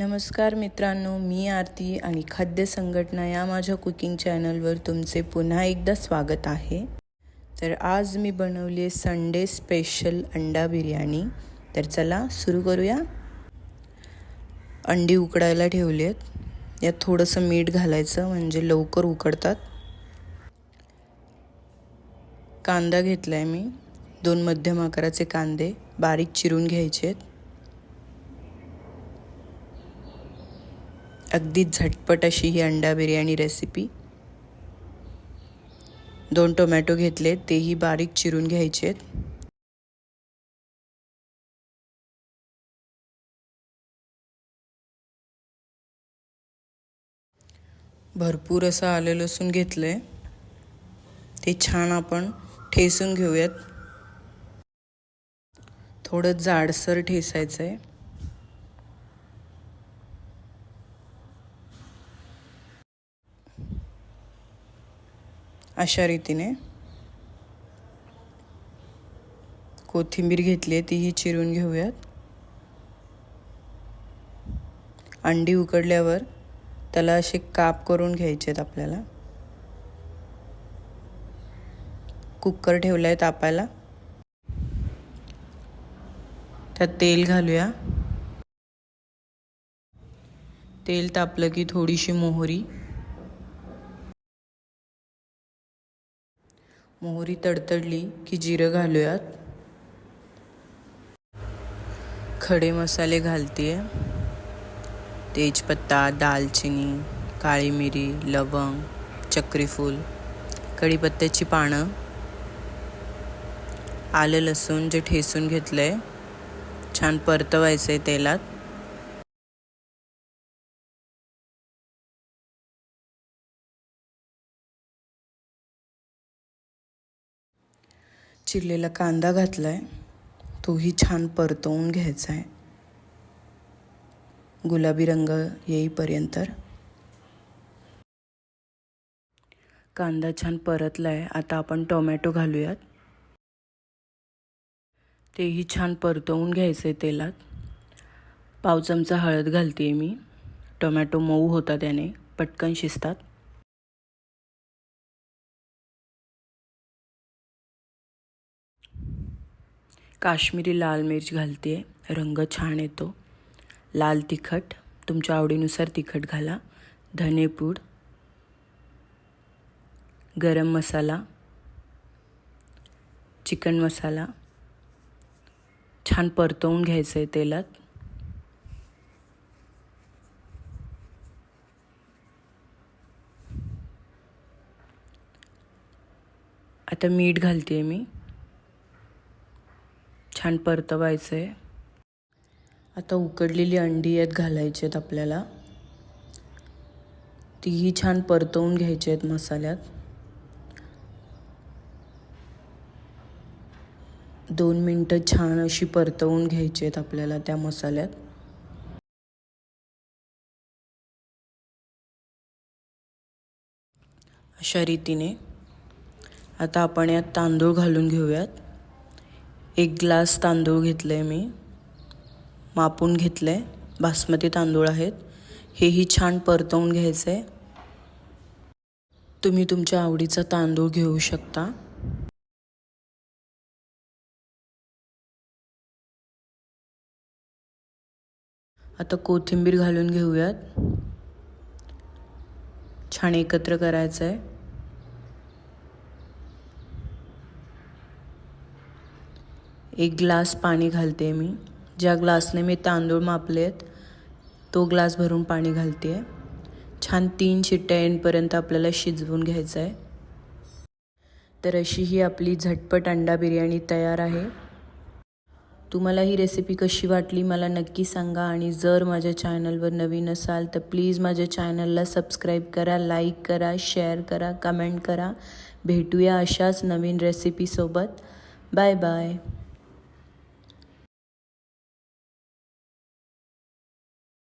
नमस्कार मित्रांनो मी आरती आणि खाद्य संघटना या माझ्या कुकिंग चॅनलवर तुमचे पुन्हा एकदा स्वागत आहे. तर आज मी बनवली आहे संडे स्पेशल अंडा बिर्याणी. तर चला सुरू करूया. अंडी उकडायला ठेवली आहेत यात थोडंसं मीठ घालायचं म्हणजे लवकर उकडतात. कांदा घेतला आहे मी. दोन मध्यम आकाराचे कांदे बारीक चिरून घ्यायचे आहेत अगदी झटपट अशी ही अंडा बिर्याणी रेसिपी दोन टोमॅटो घेतले तेही बारीक चिरून घ्यायचे आहेत भरपूर असं आलं लसूण घेतलं आहे ते छान आपण ठेसून घेऊयात. थोडं जाडसर ठेसायचं आहे अशा रीतीने कोथिंबीर घेतली आहे तीही चिरून घेऊयात. अंडी उकडल्यावर त्याला असे काप करून घ्यायचे आहेत आपल्याला. कुकर ठेवला आहे तापायला. त्यात तेल घालूया. तेल तापलं की थोडीशी मोहरी. मोहरी तडतडली की जिरं घालूयात. खडे मसाले घालते तेजपत्ता दालचिनी काळी मिरी लवंग चक्रीफूल कढीपत्त्याची पानं आलं लसूण जे ठेसून घेतलं आहे छान परतवायचं आहे तेलात. चिरलेला कांदा घातला आहे तोही छान परतवून घ्यायचा आहे गुलाबी रंग येईपर्यंत. कांदा छान परतला आहे आता आपण टोमॅटो घालूयात. तेही छान परतवून घ्यायचं आहे तेलात. पाव चमचा हळद घालते मी. टोमॅटो मऊ होता त्याने पटकन शिजतात. काश्मीरी लाल मिर्च घालते आहे रंग छान येतो. लाल तिखट. तुमच्या आवडीनुसार तिखट घाला. धनेपूड गरम मसाला. चिकन मसाला. छान परतवून घ्यायचं आहे तेलात. आता मीठ घालते आहे मी. छान परतवायचं आहे आता उकडलेली अंडी आहेत घालायची आहेत आपल्याला. तीही छान परतवून घ्यायची आहेत मसाल्यात. दोन मिनटं छान अशी परतवून घ्यायची आहेत आपल्याला त्या मसाल्यात. अशा रीतीने. आता आपण यात तांदूळ घालून घेऊयात. एक ग्लास तांदूळ घेतलं आहे मी. मापून घेतलं आहे बासमती तांदूळ आहेत. हेही छान परतवून घ्यायचं आहे तुम्ही तुमच्या आवडीचा तांदूळ घेऊ शकता. आता कोथिंबीर घालून घेऊयात. छान एकत्र करायचं आहे एक ग्लास पाणी घालते मी. ज्या ग्लासने मी तांदूळ मापले आहेत तो ग्लास भरून पाणी घालते आहे छान तीन शिट्ट्या येईपर्यंत आपल्याला शिजवून घ्यायचं आहे तर अशी ही आपली झटपट अंडा बिर्याणी तयार आहे. तुम्हाला ही रेसिपी कशी वाटली मला नक्की सांगा आणि जर माझ्या चॅनलवर नवीन असाल तर प्लीज माझ्या चॅनलला सबस्क्राईब करा लाईक करा शेअर करा कमेंट करा. भेटूया अशाच नवीन रेसिपीसोबत बाय बाय